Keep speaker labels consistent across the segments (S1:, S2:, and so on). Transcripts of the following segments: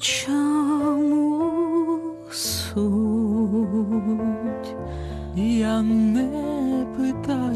S1: чому суть я не питаю.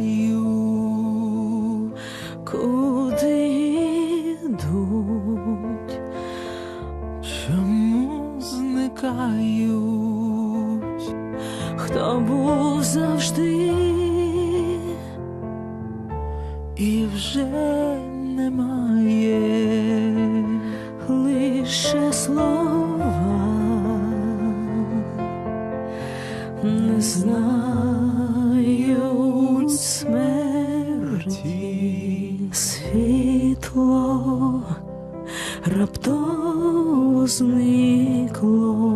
S1: Не знають смерті світло раптово зникло.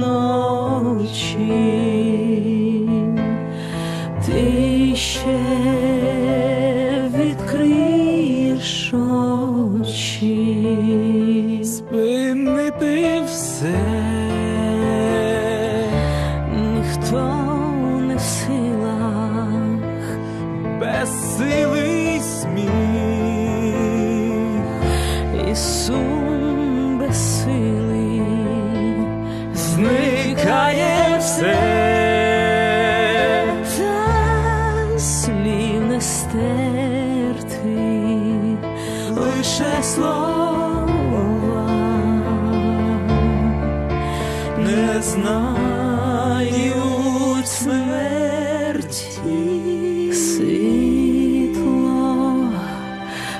S1: Ночі зникає все, та слів не стерти, лише слова. Не знають смерті. Світло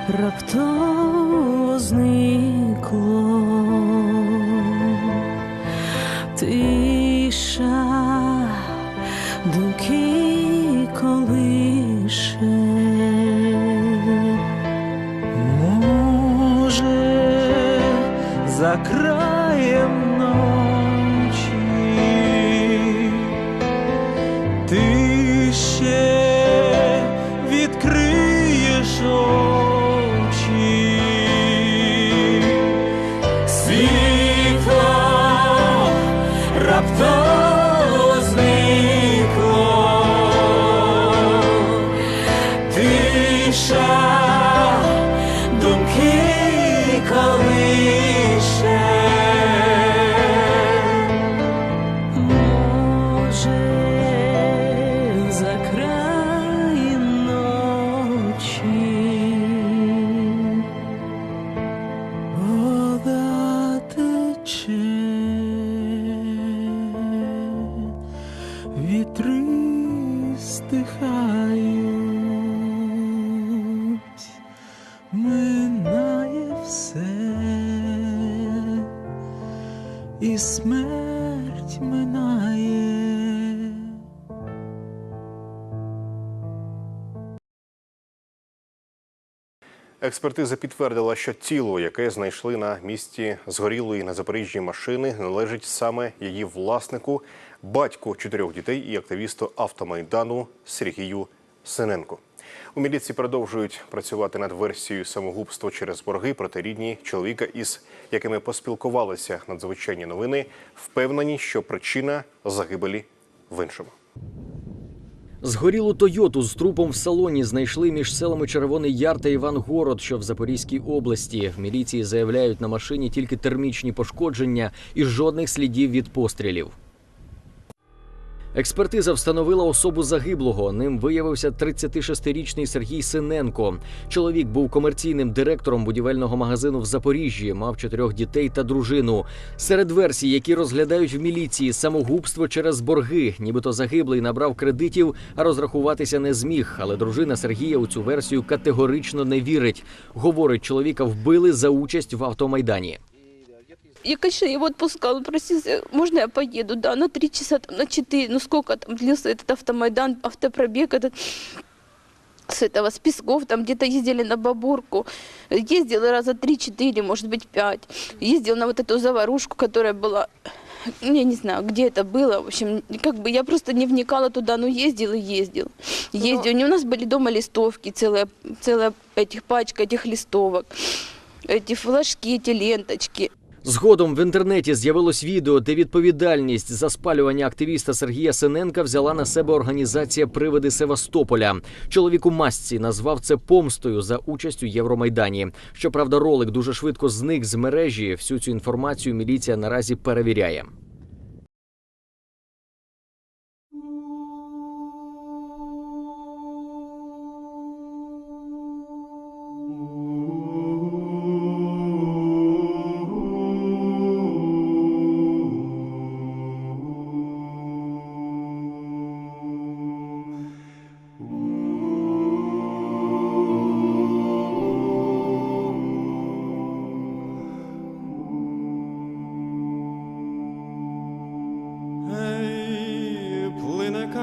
S1: раптово думки колише. Може
S2: Експертиза підтвердила, що тіло, яке знайшли на місці згорілої на Запоріжжі машини, належить саме її власнику, батьку чотирьох дітей і активісту автомайдану Сергію Синенко. У міліції продовжують працювати над версією самогубства через борги проти рідні чоловіка, із якими поспілкувалися надзвичайні новини, впевнені, що причина загибелі в іншому.
S3: Згорілу Тойоту з трупом в салоні знайшли між селами Червоний Яр та Івангород, що в Запорізькій області. В міліції заявляють на машині тільки термічні пошкодження і жодних слідів від пострілів. Експертиза встановила особу загиблого. Ним виявився 36-річний Сергій Синенко. Чоловік був комерційним директором будівельного магазину в Запоріжжі, мав чотирьох дітей та дружину. Серед версій, які розглядають в міліції, самогубство через борги, нібито загиблий набрав кредитів, а розрахуватися не зміг. Але дружина Сергія у цю версію категорично не вірить. Говорить, чоловіка вбили за участь в автомайдані.
S4: Я, конечно, его отпускал, просился, можно я поеду, да, на три часа, там, на четыре, ну сколько там длился этот автомайдан, автопробег этот с этого, с Песков, там где-то ездили на Бабурку, ездил раза три-четыре, может быть, пять, ездил на вот эту заварушку, которая была, я не знаю, где это было, в общем, как бы я просто не вникала туда, но ездил и ездил, ездил, у нас были дома листовки, целая, целая этих пачка этих листовок, эти флажки, эти ленточки.
S3: Згодом в інтернеті з'явилось відео, де відповідальність за спалювання активіста Сергія Синенка взяла на себе організація Привиди Севастополя. Чоловік у масці назвав це помстою за участь у Євромайдані. Щоправда, ролик дуже швидко зник з мережі. Всю цю інформацію міліція наразі перевіряє.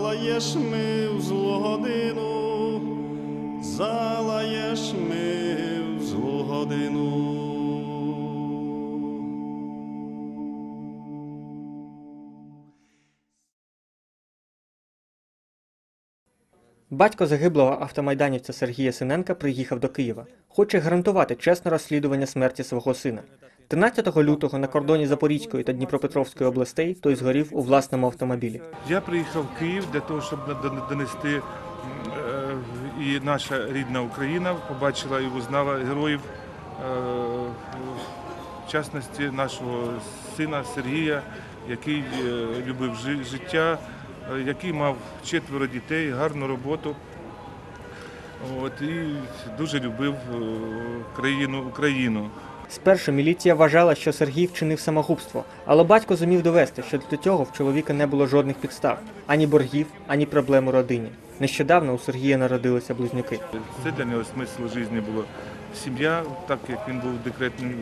S1: залаєш ми в злу годину, залаєш ми в злу годину.
S5: Батько загиблого автомайданівця Сергія Синенка приїхав до Києва. Хоче гарантувати чесне розслідування смерті свого сина. 13 лютого на кордоні Запорізької та Дніпропетровської областей той згорів у власному автомобілі.
S6: Я приїхав в Київ для того, щоб донести е, і наша рідна Україна побачила і узнала героїв, е, в частності нашого сина Сергія, який е, любив життя, який мав четверо дітей, гарну роботу. От, і дуже любив країну Україну.
S5: Спершу міліція вважала, що Сергій вчинив самогубство, але батько зумів довести, що для цього в чоловіка не було жодних підстав ані боргів, ані проблем у родині. Нещодавно у Сергія народилися близнюки.
S6: Це для нього смисл життя було сім'я, так як він був в декретному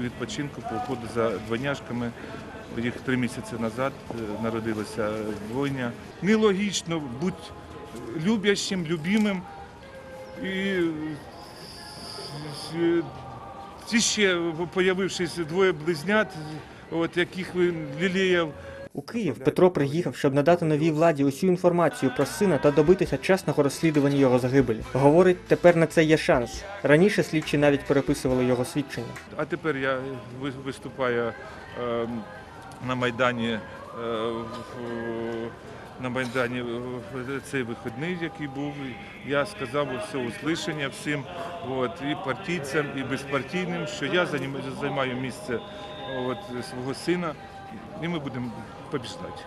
S6: відпочинку по уходу за двойняшками. Їх три місяці назад е, народилася двойня. Нелогічно бути любящим, любимим і е, ті ще появившись двоє близнят, от яких він ліліяв.
S5: У Київ Петро приїхав, щоб надати новій владі усю інформацію про сина та добитися чесного розслідування його загибелі. Говорить, тепер на це є шанс. Раніше слідчі навіть переписували його свідчення.
S6: А тепер я ви- виступаю е, на Майдані. Е, На Майдані цей вихідний, який був, я сказав все услышання всім, от, і партійцям, і безпартійним, що я займаю місце от, свого сина, і ми будемо побіждати.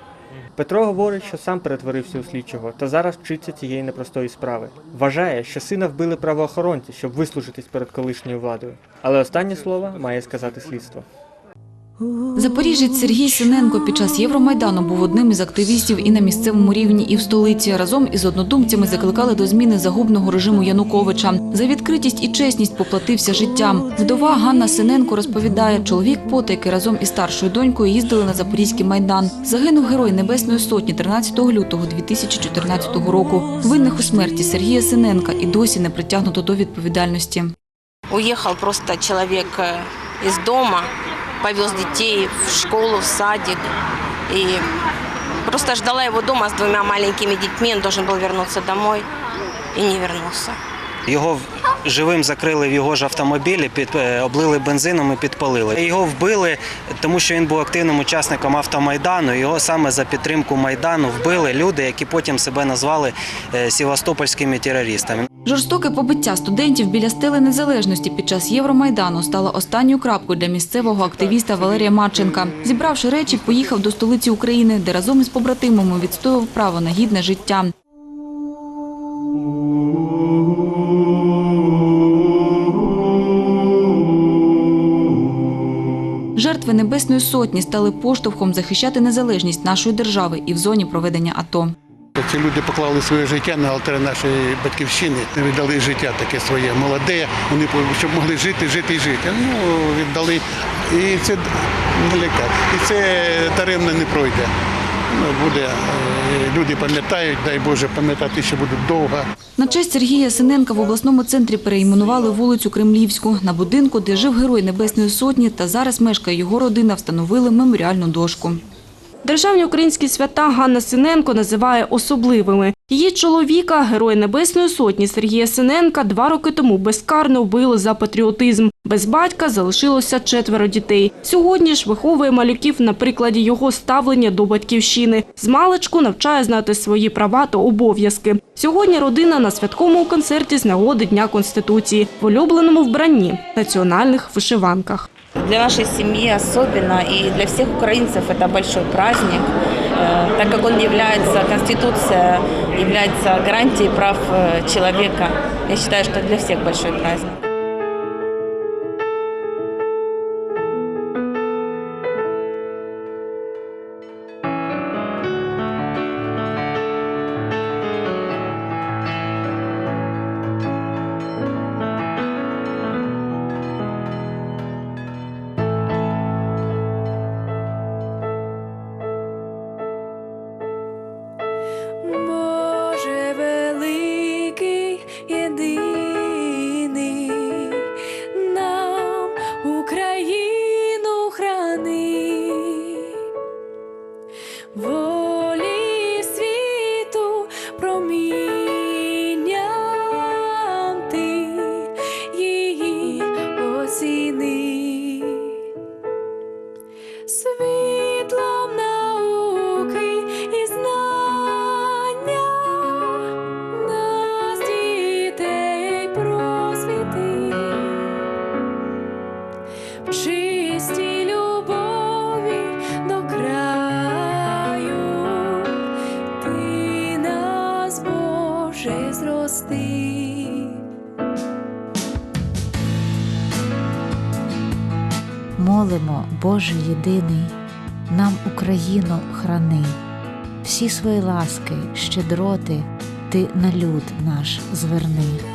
S5: Петро говорить, що сам перетворився у слідчого та зараз вчиться цієї непростої справи. Вважає, що сина вбили правоохоронці, щоб вислужитись перед колишньою владою. Але останнє слово має сказати слідство.
S7: Запоріжець Сергій Синенко під час Євромайдану був одним із активістів і на місцевому рівні, і в столиці. Разом із однодумцями закликали до зміни загубного режиму Януковича. За відкритість і чесність поплатився життям. Вдова Ганна Синенко розповідає, чоловік потайки разом із старшою донькою їздили на Запорізький майдан. Загинув герой Небесної сотні 13 лютого 2014 року. Винних у смерті Сергія Синенка і досі не притягнуто до відповідальності.
S8: Уехал просто человек э, из дома, повез детей в школу, в садик. И просто ждала его дома с двумя маленькими детьми. Он должен был вернуться домой и не вернулся.
S9: Його живим закрили в його ж автомобілі, під, е, облили бензином і підпалили. Його вбили, тому що він був активним учасником автомайдану. Його саме за підтримку майдану вбили люди, які потім себе назвали е, сівастопольськими терористами.
S7: Жорстоке побиття студентів біля стели незалежності під час Євромайдану стало останньою крапкою для місцевого активіста Валерія Марченка. Зібравши речі, поїхав до столиці України, де разом із побратимами відстоював право на гідне життя. Жертви Небесної Сотні стали поштовхом захищати незалежність нашої держави і в зоні проведення АТО.
S10: Ці люди поклали своє життя на алтарі нашої батьківщини, віддали життя таке своє молоде. Вони щоб могли жити, жити і жити. Ну віддали. І це далеко. І це даремно не пройде. Ну, буде, е, люди пам'ятають, дай Боже, пам'ятати ще будуть довго.
S7: На честь Сергія Синенка в обласному центрі перейменували вулицю Кремлівську. На будинку, де жив герой Небесної Сотні та зараз мешкає його родина, встановили меморіальну дошку.
S11: Державні українські свята Ганна Синенко називає особливими. Її чоловіка, герой Небесної Сотні Сергія Синенка, два роки тому безкарно вбили за патріотизм. Без батька залишилося четверо дітей. Сьогодні ж виховує малюків на прикладі його ставлення до батьківщини. З маличку навчає знати свої права та обов'язки. Сьогодні родина на святковому концерті з нагоди Дня Конституції в улюбленому вбранні – національних вишиванках.
S12: Для нашей семьи особенно и для всех украинцев это большой праздник, э, так как он является, Конституция является гарантией прав э, человека. Я считаю, что для всех большой праздник.
S13: Молимо, Боже єдиний, нам Україну храни, всі свої ласки, щедроти ти на люд наш зверни.